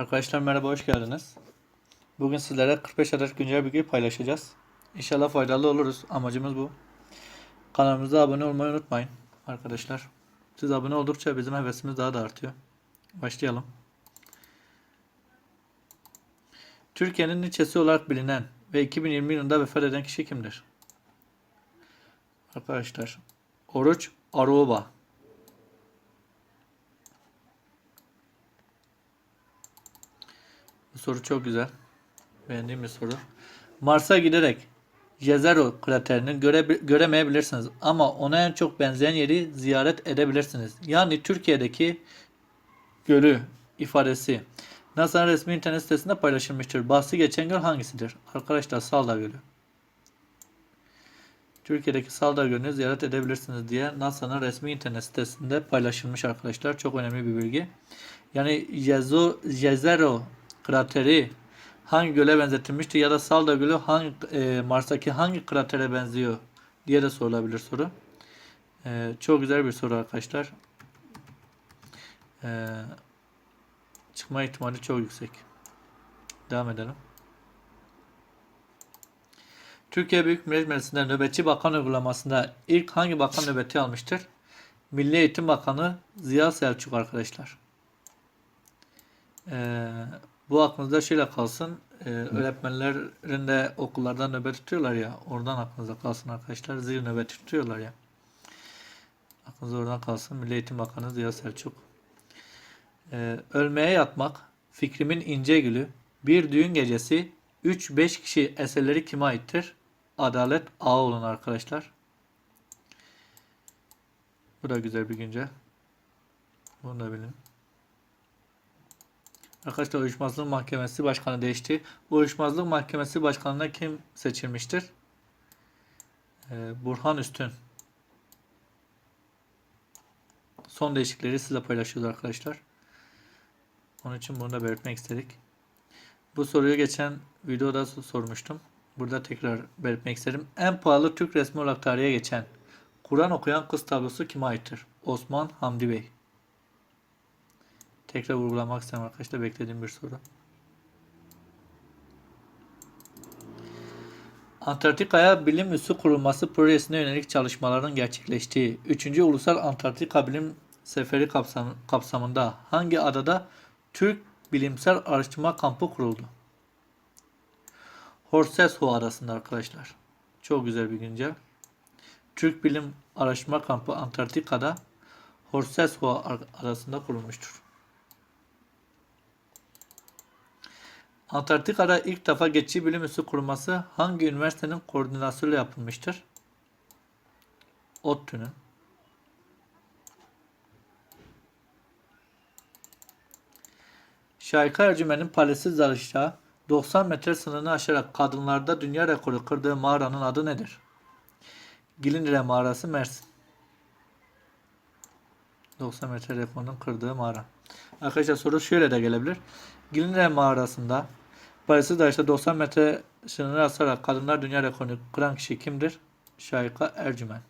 Arkadaşlar merhaba hoş geldiniz. Bugün sizlere 45 adet güncel bilgi paylaşacağız. İnşallah faydalı oluruz. Amacımız bu. Kanalımıza abone olmayı unutmayın arkadaşlar. Siz abone oldukça bizim hevesimiz daha da artıyor. Başlayalım. Türkiye'nin ilçesi olarak bilinen ve 2020 yılında vefat eden kişi kimdir? Arkadaşlar Oruç Aruba. Bu soru çok güzel. Beğendiğim bir soru. Mars'a giderek Jezero kraterini göre, göremeyebilirsiniz ama ona en çok benzeyen yeri ziyaret edebilirsiniz. Yani Türkiye'deki gölü ifadesi NASA'nın resmi internet sitesinde paylaşılmıştır. Bahsi geçen göl hangisidir? Arkadaşlar Salda Gölü. Türkiye'deki Salda Gölü'nü ziyaret edebilirsiniz diye NASA'nın resmi internet sitesinde paylaşılmış arkadaşlar. Çok önemli bir bilgi. Yani Jezero krateri hangi göle benzetilmişti ya da Salda Gölü hangi e, Mars'taki hangi kratere benziyor diye de sorulabilir soru. E, çok güzel bir soru arkadaşlar. E, çıkma ihtimali çok yüksek. Devam edelim. Türkiye Büyük Millet Meclisi'nde nöbetçi bakan uygulamasında ilk hangi bakan nöbeti almıştır? Milli Eğitim Bakanı Ziya Selçuk arkadaşlar. Ee, bu aklınızda şöyle kalsın. Ee, öğretmenlerin de okullarda nöbet tutuyorlar ya. Oradan aklınıza kalsın arkadaşlar. Zil nöbeti tutuyorlar ya. Aklınızda oradan kalsın. Milli Eğitim Bakanı Ziya Selçuk. Ee, ölmeye yatmak, Fikrimin İnce Gülü, Bir Düğün Gecesi, 3-5 kişi eserleri kime aittir? Adalet Ağoğlu'na arkadaşlar. Bu da güzel bir güncel. Bunu da bilin. Arkadaşlar Uyuşmazlık Mahkemesi Başkanı değişti. Uyuşmazlık Mahkemesi Başkanı'na kim seçilmiştir? Ee, Burhan Üstün. Son değişiklikleri size paylaşıyoruz arkadaşlar. Onun için bunu da belirtmek istedik. Bu soruyu geçen videoda sormuştum. Burada tekrar belirtmek isterim. En pahalı Türk resmi olarak tarihe geçen Kur'an okuyan kız tablosu kime aittir? Osman Hamdi Bey. Tekrar vurgulamak istedim arkadaşlar. Beklediğim bir soru. Antarktika'ya bilim üssü kurulması projesine yönelik çalışmaların gerçekleştiği 3. Ulusal Antarktika Bilim Seferi kapsam kapsamında hangi adada Türk Bilimsel Araştırma Kampı kuruldu? Horseshoe arasında arkadaşlar. Çok güzel bir güncel. Türk Bilim Araştırma Kampı Antarktika'da Horseshoe arasında kurulmuştur. Antarktika'da ilk defa geçici bilim üssü kurulması hangi üniversitenin koordinasyonuyla yapılmıştır? ODTÜ'nün. Şahika Ercümen'in palesiz dalışta 90 metre sınırını aşarak kadınlarda dünya rekoru kırdığı mağaranın adı nedir? Gilindire Mağarası Mersin. 90 metre rekorunun kırdığı mağara. Arkadaşlar soru şöyle de gelebilir. Gilindire Mağarası'nda Paris'te dalışta 90 metre sınırını aşarak kadınlar dünya rekorunu kıran kişi kimdir? Şahika Ercümen.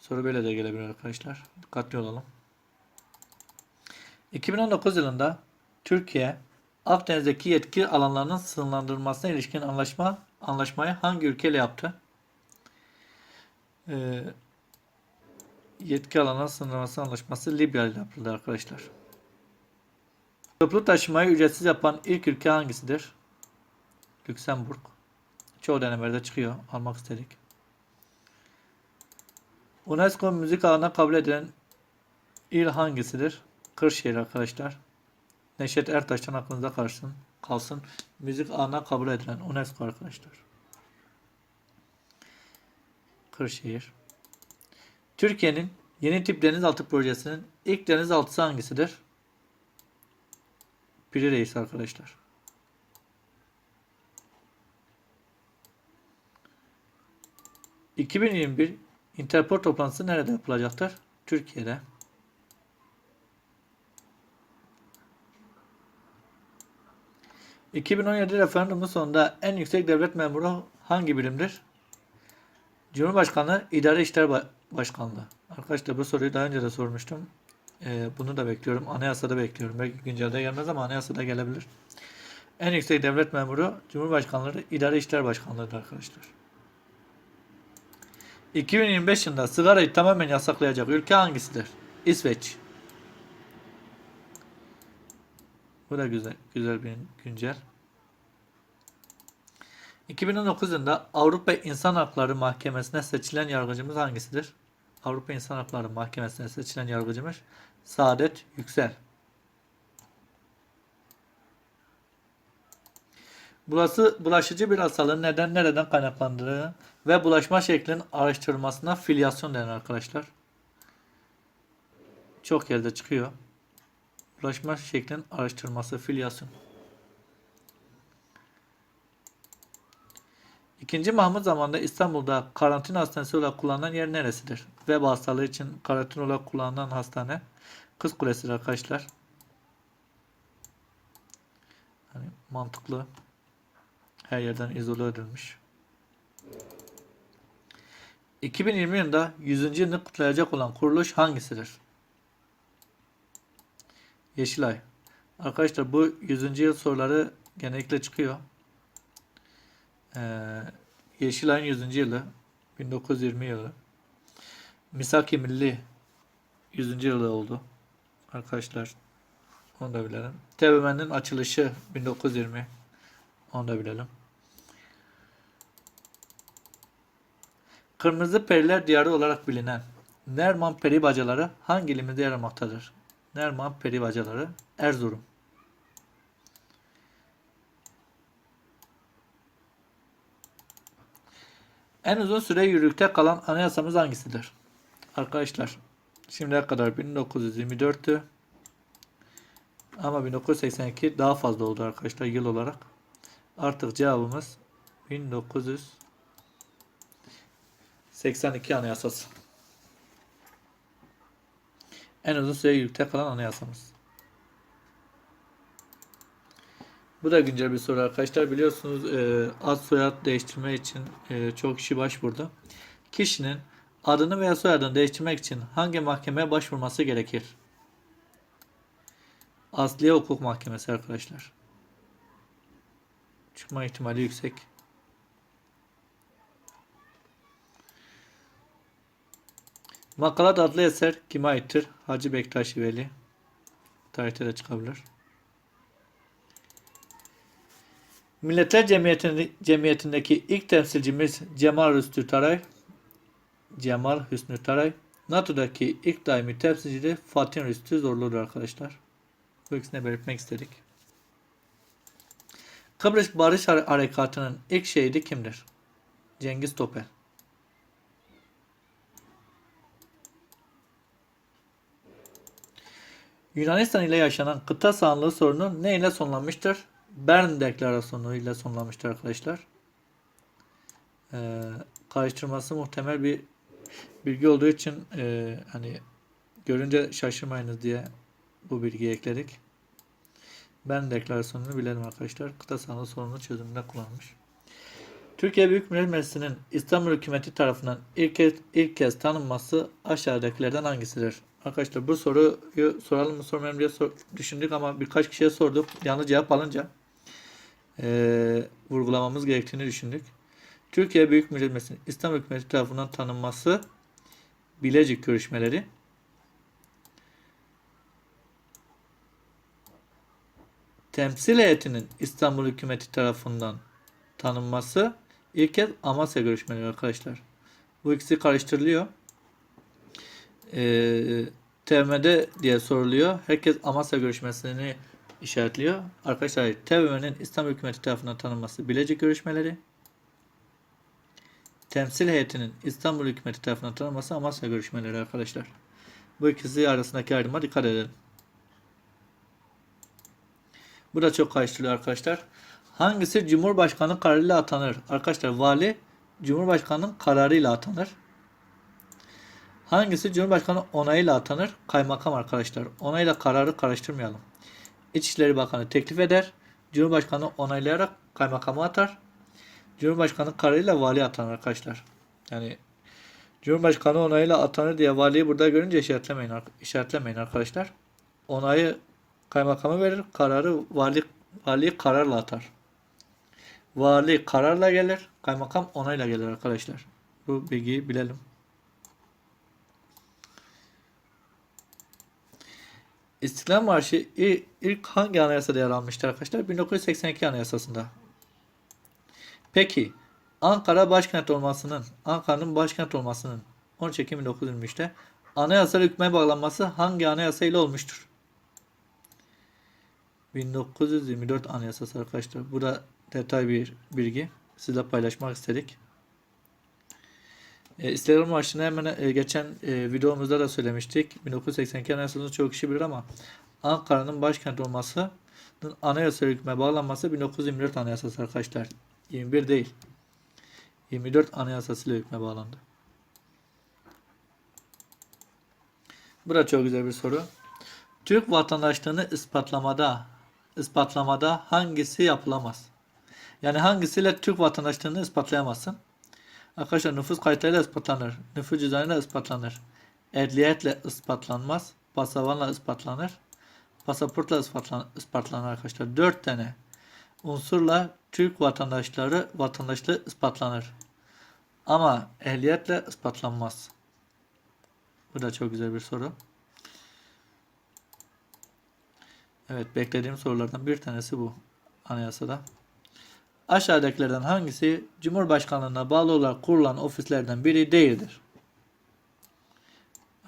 Soru böyle de gelebilir arkadaşlar. Dikkatli olalım. 2019 yılında Türkiye Akdeniz'deki yetki alanlarının sınırlandırılmasına ilişkin anlaşma anlaşmayı hangi ülkeyle yaptı? Ee, yetki alanının sınırlandırılması anlaşması Libya ile yapıldı arkadaşlar. Toplu taşımayı ücretsiz yapan ilk ülke hangisidir? Lüksemburg. Çoğu denemelerde çıkıyor. Almak istedik. UNESCO müzik alanına kabul edilen il hangisidir? Kırşehir arkadaşlar. Neşet Ertaş'tan aklınızda kalsın. kalsın. Müzik ağına kabul edilen UNESCO arkadaşlar. Kırşehir. Türkiye'nin yeni tip denizaltı projesinin ilk denizaltısı hangisidir? Piri Reis arkadaşlar. ...2021 Interpol toplantısı nerede yapılacaktır? Türkiye'de. ...2017 referandumun sonunda en yüksek devlet memuru hangi birimdir? Cumhurbaşkanı İdare İşler Başkanlığı. Arkadaşlar bu soruyu daha önce de sormuştum. Ee, bunu da bekliyorum. Anayasada bekliyorum. Belki güncelde gelmez ama anayasada gelebilir. En yüksek devlet memuru Cumhurbaşkanlığı İdare İşler Başkanlığı'dır arkadaşlar. 2025 yılında sigarayı tamamen yasaklayacak ülke hangisidir? İsveç. Bu da güzel, güzel bir güncel. 2019 yılında Avrupa İnsan Hakları Mahkemesi'ne seçilen yargıcımız hangisidir? Avrupa İnsan Hakları Mahkemesi'ne seçilen yargıcımız Saadet Yüksel. Bulası, bulaşıcı bir hastalığın neden nereden kaynaklandığını ve bulaşma şeklinin araştırılmasına filyasyon denir arkadaşlar. Çok yerde çıkıyor. Bulaşma şeklinin araştırılması filyasyon. İkinci Mahmut zamanında İstanbul'da karantina hastanesi olarak kullanılan yer neresidir? Veba hastalığı için karantina olarak kullanılan hastane Kız Kulesi'dir arkadaşlar. Hani mantıklı. Her yerden izole edilmiş. 2020 yılında 100. yılını kutlayacak olan kuruluş hangisidir? Yeşilay. Arkadaşlar bu 100. yıl soruları genellikle çıkıyor. Ee, Yeşilay'ın 100. yılı 1920 yılı. Misaki Milli 100. yılı oldu. Arkadaşlar onu da bilelim. TBMM'nin açılışı 1920. Onu da bilelim. Kırmızı Periler Diyarı olarak bilinen Nerman Peri Bacaları hangi ilimizde yer almaktadır? Nerman Peri Bacaları Erzurum. En uzun süre yürürlükte kalan anayasamız hangisidir? Arkadaşlar şimdiye kadar 1924'tü. Ama 1982 daha fazla oldu arkadaşlar yıl olarak. Artık cevabımız 1982 anayasası. En uzun süre yürürlükte kalan anayasamız. Bu da güncel bir soru arkadaşlar. Biliyorsunuz e, ad soyad değiştirme için e, çok kişi başvurdu. Kişinin adını veya soyadını değiştirmek için hangi mahkemeye başvurması gerekir? Asliye Hukuk Mahkemesi arkadaşlar. Çıkma ihtimali yüksek. Makalat adlı eser kime aittir? Hacı Bektaş Veli. Tarihte de çıkabilir. Milletler Cemiyeti'ndeki ilk temsilcimiz Cemal Hüsnü Taray. Cemal Hüsnü Taray. NATO'daki ilk daimi temsilci de Fatih Rüstü Zorlu'dur arkadaşlar. Bu ikisini belirtmek istedik. Kıbrıs Barış Hare- Harekatı'nın ilk şehidi kimdir? Cengiz Topel. Yunanistan ile yaşanan kıta sahanlığı sorunu ne ile sonlanmıştır? Bern Deklarasyonu ile sonlanmıştır arkadaşlar. Ee, karıştırması muhtemel bir bilgi olduğu için e, hani görünce şaşırmayınız diye bu bilgiyi ekledik. Bern Deklarasyonu'nu bilelim arkadaşlar. Kıta sahanlığı sorunu çözümünde kullanılmış. Türkiye Büyük Millet Meclisi'nin İstanbul hükümeti tarafından ilk kez, ilk kez tanınması aşağıdakilerden hangisidir? Arkadaşlar bu soruyu soralım mı sormayalım diye sor- düşündük ama birkaç kişiye sorduk. Yanlış cevap alınca eee, vurgulamamız gerektiğini düşündük. Türkiye Büyük Millet Meclisi'nin İstanbul hükümeti tarafından tanınması Bilecik görüşmeleri temsil heyetinin İstanbul hükümeti tarafından tanınması ilk kez Amasya görüşmeleri arkadaşlar. Bu ikisi karıştırılıyor. Ee, TVM'de diye soruluyor. Herkes Amasya görüşmesini işaretliyor. Arkadaşlar TVM'nin İstanbul hükümeti tarafından tanınması Bilecik görüşmeleri. Temsil heyetinin İstanbul hükümeti tarafından tanınması Amasya görüşmeleri arkadaşlar. Bu ikisi arasındaki ayrıma dikkat edelim. Bu da çok karıştırılıyor arkadaşlar. Hangisi Cumhurbaşkanı kararıyla atanır? Arkadaşlar vali Cumhurbaşkanının kararıyla atanır. Hangisi Cumhurbaşkanı onayıyla atanır? Kaymakam arkadaşlar. Onayla kararı karıştırmayalım. İçişleri Bakanı teklif eder. Cumhurbaşkanı onaylayarak kaymakama atar. Cumhurbaşkanı kararıyla vali atanır arkadaşlar. Yani Cumhurbaşkanı onayıyla atanır diye valiyi burada görünce işaretlemeyin, ar- işaretlemeyin arkadaşlar. Onayı kaymakamı verir, kararı vali, vali kararla atar. Vali kararla gelir, kaymakam onayla gelir arkadaşlar. Bu bilgiyi bilelim. İstiklal Marşı ilk hangi anayasada yer almıştır arkadaşlar? 1982 anayasasında. Peki Ankara başkent olmasının, Ankara'nın başkent olmasının 13 Ekim 1923'te anayasal hükme bağlanması hangi anayasa ile olmuştur? 1924 anayasası arkadaşlar. Bu da detay bir bilgi. Sizle paylaşmak istedik. E, İstiklal Marşı'nı hemen e, geçen e, videomuzda da söylemiştik. 1982 anayasasını çok kişi bilir ama Ankara'nın başkent olmasının anayasal hükme bağlanması 1924 anayasası arkadaşlar. 21 değil. 24 anayasasıyla hükme bağlandı. Bu da çok güzel bir soru. Türk vatandaşlığını ispatlamada ispatlamada hangisi yapılamaz? Yani hangisiyle Türk vatandaşlığını ispatlayamazsın? Arkadaşlar nüfus kayıtlarıyla ispatlanır. Nüfus cüzdanıyla ispatlanır. Ehliyetle ispatlanmaz. Pasavanla ispatlanır. Pasaportla ispatlan, ispatlanır arkadaşlar. 4 tane unsurla Türk vatandaşları vatandaşlığı ispatlanır. Ama ehliyetle ispatlanmaz. Bu da çok güzel bir soru. Evet beklediğim sorulardan bir tanesi bu anayasada. Aşağıdakilerden hangisi Cumhurbaşkanlığına bağlı olarak kurulan ofislerden biri değildir?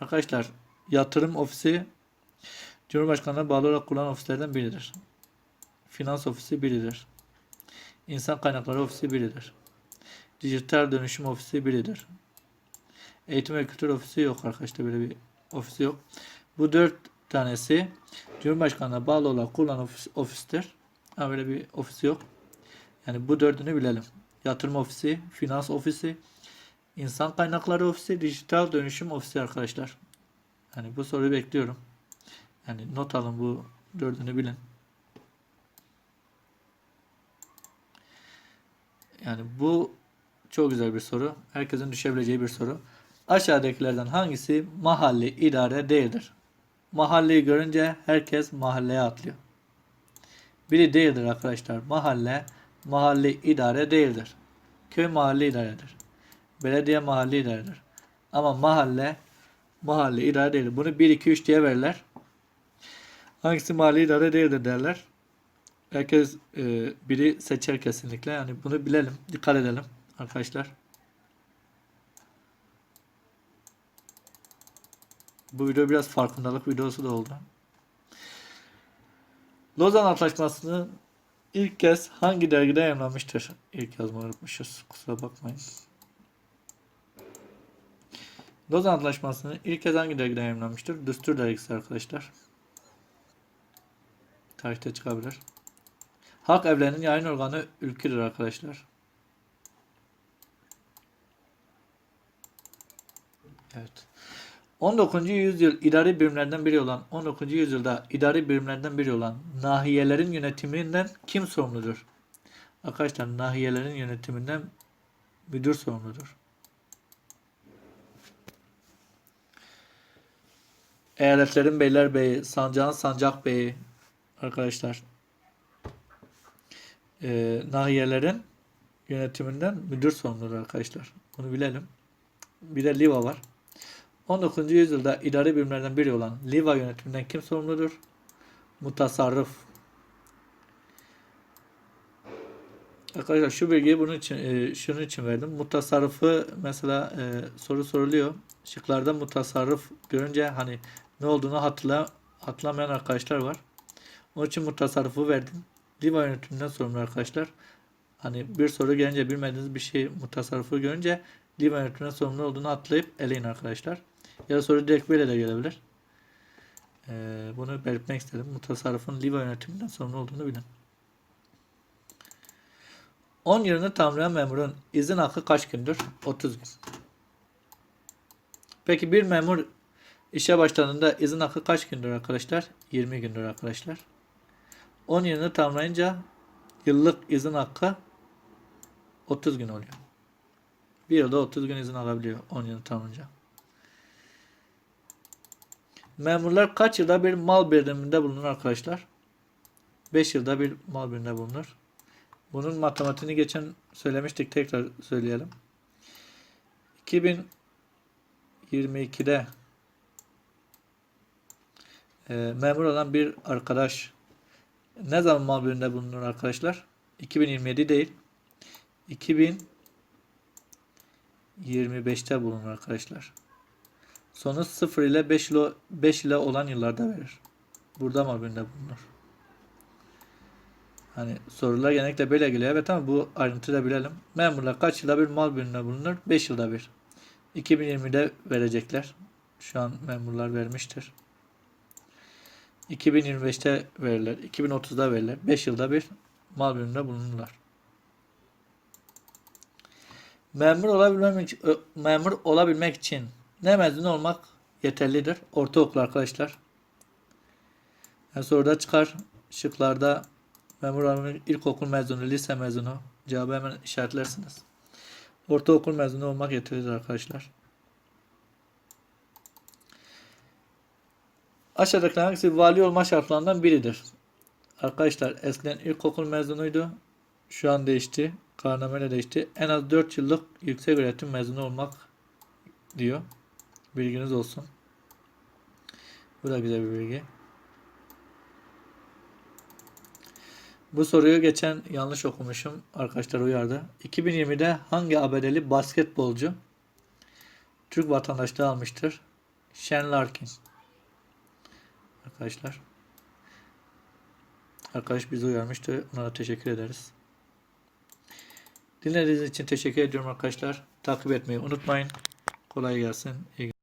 Arkadaşlar yatırım ofisi Cumhurbaşkanlığına bağlı olarak kurulan ofislerden biridir. Finans ofisi biridir. İnsan kaynakları ofisi biridir. Dijital dönüşüm ofisi biridir. Eğitim ve kültür ofisi yok arkadaşlar böyle bir ofisi yok. Bu dört tanesi Cumhurbaşkanlığına bağlı olarak kurulan ofis, ofistir. Ama böyle bir ofisi yok. Yani bu dördünü bilelim. Yatırım ofisi, finans ofisi, insan kaynakları ofisi, dijital dönüşüm ofisi arkadaşlar. Yani bu soruyu bekliyorum. Yani not alın bu dördünü bilin. Yani bu çok güzel bir soru. Herkesin düşebileceği bir soru. Aşağıdakilerden hangisi mahalli idare değildir? Mahalleyi görünce herkes mahalleye atlıyor. Biri değildir arkadaşlar. Mahalle mahalli idare değildir. Köy mahalli idaredir. Belediye mahalli idaredir. Ama mahalle mahalli idare değildir. Bunu 1 2 3 diye verirler. Hangisi mahalli idare değildir derler. Herkes e, biri seçer kesinlikle. Yani bunu bilelim. Dikkat edelim arkadaşlar. Bu video biraz farkındalık videosu da oldu. Lozan Antlaşması'nı ilk kez hangi dergide yayınlanmıştır? İlk yazmayı unutmuşuz. Kusura bakmayın. Lozan Antlaşması'nı ilk kez hangi dergide yayınlanmıştır? Düstur dergisi arkadaşlar. Tarihte çıkabilir. Halk evlerinin yayın organı ülküdür arkadaşlar. Evet. 19. yüzyıl idari birimlerden biri olan 19. yüzyılda idari birimlerden biri olan nahiyelerin yönetiminden kim sorumludur? Arkadaşlar nahiyelerin yönetiminden müdür sorumludur. Eyaletlerin beylerbeyi, sancağın sancak beyi arkadaşlar e, nahiyelerin yönetiminden müdür sorumludur arkadaşlar. Bunu bilelim. Bir de Liva var. 19. yüzyılda idari birimlerden biri olan Liva yönetiminden kim sorumludur? Mutasarrıf. Arkadaşlar şu bilgiyi bunun için e, şunun için verdim. Mutasarrıfı mesela e, soru soruluyor. Şıklarda mutasarrıf görünce hani ne olduğunu hatırla, hatırlamayan arkadaşlar var. Onun için mutasarrıfı verdim. Liva yönetiminden sorumlu arkadaşlar. Hani bir soru gelince bilmediğiniz bir şey mutasarrıfı görünce Liva yönetiminden sorumlu olduğunu atlayıp eleyin arkadaşlar. Ya da soru direkt böyle de gelebilir. Ee, bunu belirtmek istedim. Mutasarrıfın Liva yönetiminden sorumlu olduğunu bilin. 10 yılını tamamlayan memurun izin hakkı kaç gündür? 30 gün. Peki bir memur işe başladığında izin hakkı kaç gündür arkadaşlar? 20 gündür arkadaşlar. 10 yılını tamamlayınca yıllık izin hakkı 30 gün oluyor. Bir yılda 30 gün izin alabiliyor 10 yıl tamamınca. Memurlar kaç yılda bir mal biriminde bulunur arkadaşlar? 5 yılda bir mal biriminde bulunur. Bunun matematiğini geçen söylemiştik. Tekrar söyleyelim. 2022'de e, memur olan bir arkadaş ne zaman mal biriminde bulunur arkadaşlar? 2027 değil. 2025'te bulunur arkadaşlar. Sonu 0 ile 5 ile 5 ile olan yıllarda verir. Burada mal biriminde bulunur. Hani sorular genellikle böyle geliyor. Evet ama bu ayrıntıyı da bilelim. Memurlar kaç yılda bir mal biriminde bulunur? 5 yılda bir. 2020'de verecekler. Şu an memurlar vermiştir. 2025'te verirler. 2030'da verirler. 5 yılda bir mal biriminde bulunurlar. Memur olabilmek, memur olabilmek için ne mezun olmak yeterlidir? Ortaokul arkadaşlar. Yani soruda çıkar şıklarda memur olabilmek ilkokul mezunu, lise mezunu cevabı hemen işaretlersiniz. Ortaokul mezunu olmak yeterlidir arkadaşlar. Aşağıdaki hangisi vali olma şartlarından biridir? Arkadaşlar eskiden ilkokul mezunuydu. Şu an değişti. Karnameyle değişti. En az 4 yıllık yüksek öğretim mezunu olmak diyor. Bilginiz olsun. Bu da güzel bir bilgi. Bu soruyu geçen yanlış okumuşum. Arkadaşlar uyardı. 2020'de hangi ABD'li basketbolcu Türk vatandaşlığı almıştır? Shane Larkin. Arkadaşlar. Arkadaş bizi uyarmıştı. Ona da teşekkür ederiz. Dinlediğiniz için teşekkür ediyorum arkadaşlar. Takip etmeyi unutmayın. Kolay gelsin. İyi